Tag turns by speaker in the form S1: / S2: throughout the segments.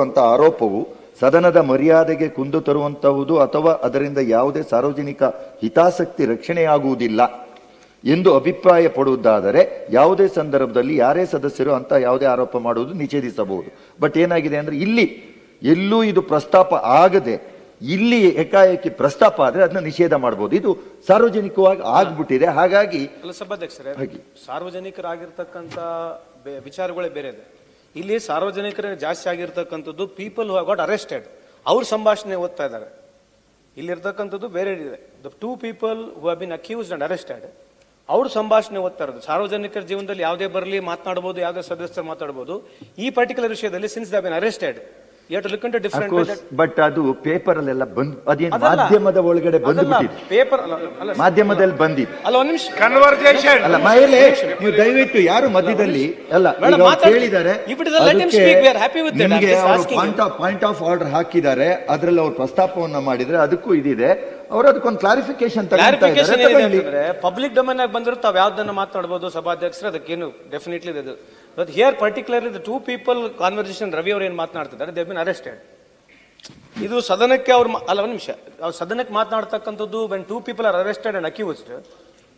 S1: ಅಂತ ಆರೋಪವು ಸದನದ ಮರ್ಯಾದೆಗೆ ಕುಂದು ತರುವಂತಹುದು ಅಥವಾ ಅದರಿಂದ ಯಾವುದೇ ಸಾರ್ವಜನಿಕ ಹಿತಾಸಕ್ತಿ ರಕ್ಷಣೆಯಾಗುವುದಿಲ್ಲ ಎಂದು ಅಭಿಪ್ರಾಯ ಪಡುವುದಾದರೆ ಯಾವುದೇ ಸಂದರ್ಭದಲ್ಲಿ ಯಾರೇ ಸದಸ್ಯರು ಅಂತ ಯಾವುದೇ ಆರೋಪ ಮಾಡುವುದು ನಿಷೇಧಿಸಬಹುದು. ಬಟ್ ಏನಾಗಿದೆ ಅಂದ್ರೆ ಇಲ್ಲಿ ಎಲ್ಲೂ ಇದು ಪ್ರಸ್ತಾಪ ಆಗದೆ ಇಲ್ಲಿ ಏಕಾಏಕಿ ಪ್ರಸ್ತಾಪ ಆದ್ರೆ ಅದನ್ನ ನಿಷೇಧ ಮಾಡಬಹುದು ಇದು ಸಾರ್ವಜನಿಕವಾಗಿ ಆಗ್ಬಿಟ್ಟಿದೆ. ಹಾಗಾಗಿ
S2: ಸಭಾಧ್ಯಕ್ಷರೇ. ಸಾರ್ವಜನಿಕರಾಗಿರ್ತಕ್ಕಂಥ ಬೆ- ವಿಚಾರಗಳೇ ಬೇರೆ ಇದೆ. ಇಲ್ಲಿ ಸಾರ್ವಜನಿಕರೇ ಜಾಸ್ತಿ ಆಗಿರ್ತಕ್ಕಂಥದ್ದು ಪೀಪಲ್ ಹು ಗಾಟ್ ಅರೆಸ್ಟೆಡ್ ಅವ್ರ ಸಂಭಾಷಣೆ ಓದ್ತಾ ಇದ್ದಾರೆ. ಇಲ್ಲಿರ್ತಕ್ಕಂಥದ್ದು ಬೇರೆ ಇದೆ. The two people who have been accuse and arrested ಅವ್ರ ಸಂಭಾಷಣೆ ಓದ್ತಾ ಇರೋದು. ಸಾರ್ವಜನಿಕರ ಜೀವನದಲ್ಲಿ ಯಾವುದೇ ಬರಲಿ ಮಾತನಾಡಬಹುದು ಯಾವುದೇ ಸದಸ್ಯರು ಮಾತಾಡಬಹುದು ಈ ಪರ್ಟಿಕ್ಯುಲರ್ ವಿಷಯದಲ್ಲಿ since the been arrested you to look in to different
S1: but ಅದು ಪೇಪರ್ ಅಲ್ಲೆಲ್ಲ ಬಂದ್ ಅದೇನು ಮಾಧ್ಯಮದ ಒಳಗಡೆ ಬಂದು
S2: ಪೇಪರ್ ಅಲ್ಲ
S1: ಮಾಧ್ಯಮದಲ್ಲಿ ಬಂದಿದೆ.
S2: ಅಲ್ಲ ಒಂದ್ ನಿಮಿಷ.
S3: ಕನ್ವರ್ಜೇಷನ್
S1: ಅಲ್ಲ ಮಹಿಳೆ ನೀವು ದಯವಿಟ್ಟು ಯಾರು ಮಧ್ಯದಲ್ಲಿ ಅಲ್ಲ
S2: ಹೇಳಿದ್ದಾರೆ
S1: ನಿಮಗೆ ಪಾಯಿಂಟ್ ಆಫ್ ಆರ್ಡರ್ ಹಾಕಿದ್ದಾರೆ. ಅದ್ರಲ್ಲಿ ಅವ್ರು ಪ್ರಸ್ತಾಪವನ್ನ ಮಾಡಿದ್ರೆ ಅದಕ್ಕೂ ಇದಿದೆ. ಅವರು ಅದಕ್ಕೊಂದು ಕ್ಲಾರಿಫಿಕೇಶನ್
S2: ಕ್ಲಾರಿಫಿಕೇಶನ್ ಏನಿದೆ ಅಂತಂದ್ರೆ ಪಬ್ಲಿಕ್ ಡೊಮೈನ್ ಆಗಿ ಬಂದ್ರೆ ತಾವ್ ಯಾವ್ದನ್ನ ಮಾತಾಡ್ಬೋದು ಸಭಾಧ್ಯಕ್ಷರು ಅದಕ್ಕೇನು ಡೆಫಿನೆಟ್ಲಿ ಇದು but here particularly the two people conversation Ravi ಅವರು ಏನ್ ಮಾತನಾಡ್ತಿದ್ದಾರೆ ದೇ ಬಿನ್ ಅರೆಸ್ಟೆಡ್ ಇದು ಸದನಕ್ಕೆ ಅವ್ರು ಅಲ್ಲ ಒಂದು ನಿಮಿಷ. ಅವ್ರು ಸದನಕ್ಕೆ ಮಾತನಾಡ್ತಕ್ಕಂಥದ್ದು when two people are arrested and accused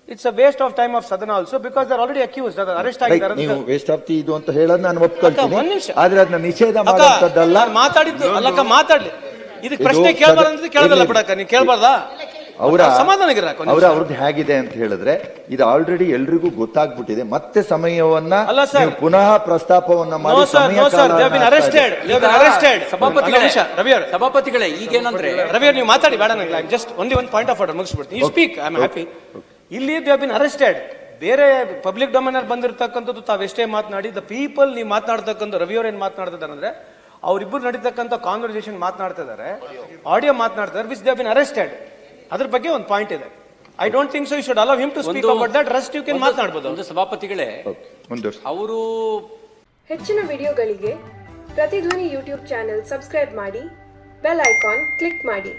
S2: it's a waste of time of ಸದನ also because are already accused ಅದು ಅರೆಸ್ಟ್ ಆಗಿದ್ದಾರೆ
S1: ನೀವು ವೇಸ್ಟ್ ಆಫ್ ಇದು ಅಂತ ಹೇಳೋದು ನಾನು ಒಪ್ಕೊಳ್ತೀನಿ.
S2: ನಿಮಿಷ.
S1: ಆದ್ರೆ ಅದನ್ನ ನಿಷೇಧ ಮಾಡುವಂತದ್ದಲ್ಲ
S2: ಮಾತಾಡಿದ್ದು ಅಲ್ಲಕ್ಕ ಮಾತಾಡ್ಲಿ. ಇದಕ್ಕೆ ಪ್ರಶ್ನೆ ಕೇಳಬಾರ್ದು ಕೇಳಬಲ್ಲ
S1: ನೀ
S2: ಬಿಡಕ್ಕ ನೀವು ಕೇಳಬಾರ್ದಾ?
S1: ಅವರ ಅವರ ಅವ್ರದ್ದು ಹೇಗಿದೆ ಅಂತ ಹೇಳಿದ್ರೆ ಇದು ಆಲ್ರೆಡಿ ಎಲ್ರಿಗೂ ಗೊತ್ತಾಗ್ಬಿಟ್ಟಿದೆ. ಮತ್ತೆ ಸಮಯವನ್ನ
S2: ಅಲ್ಲ ಸರ್.
S1: ನೀವು ಪುನಃ ಪ್ರಸ್ತಾಪವನ್ನ
S4: ಸಭಾಪತಿಗಳೇ
S2: ರವಿ ಅವ್ರೆ
S4: ಸಭಾಪತಿಗಳೇ ಈಗೇನಂದ್ರೆ
S2: ರವಿ ಅವ್ರೆ, ನೀವು ಮಾತಾಡಿ ಬೇಡ ನಂಗೆ. ಜಸ್ಟ್ ಒಂದೇ ಒಂದು point of order ಮುಗಿಸ್ಬಿಡ್ತೀನಿ. You speak I am happy ಇಲ್ಲಿ ದೇ ಬಿನ್ ಅರೆಸ್ಟೆಡ್ ಬೇರೆ ಪಬ್ಲಿಕ್ ಡೊಮೈನ್ ಬಂದಿರತಕ್ಕಂಥದ್ದು ತಾವೆಷ್ಟೇ ಎಷ್ಟೇ ಮಾತನಾಡಿ ದ ಪೀಪಲ್ ನೀವು ಮಾತನಾಡ್ತಕ್ಕಂಥ ರವಿ ಅವ್ರು ಏನ್ ಮಾತನಾಡ್ತಿದ್ದಾರೆ ಅಂದ್ರೆ ಅವ್ರಿಬ್ರು ನಡೀತಕ್ಕಂಥ ಕಾನ್ವರ್ಸೇಷನ್ ಮಾತನಾಡ್ತಾ ಇದ್ದಾರೆ. ಆಡಿಯೋ ಮಾತನಾಡ್ತಾರೆ ವಿಚ್ ದೇ ಬಿನ್ ಅರೆಸ್ಟೆಡ್ ಅದ್ರ ಬಗ್ಗೆ ಒಂದು ಪಾಯಿಂಟ್ ಇದೆ. I don't think so you should allow him to speak about that rust you can ಮಾತನಾಡಬಹುದು
S4: ಒಂದು ಸಭಾಪತಿಗಳೇ ಅವರು
S5: ಹೆಚ್ಚಿನ ವಿಡಿಯೋಗಳಿಗೆ ಪ್ರತಿಧ್ವನಿ ಯೂಟ್ಯೂಬ್ ಚಾನೆಲ್ ಸಬ್ಸ್ಕ್ರೈಬ್ ಮಾಡಿ ಬೆಲ್ ಐಕಾನ್ ಕ್ಲಿಕ್ ಮಾಡಿ.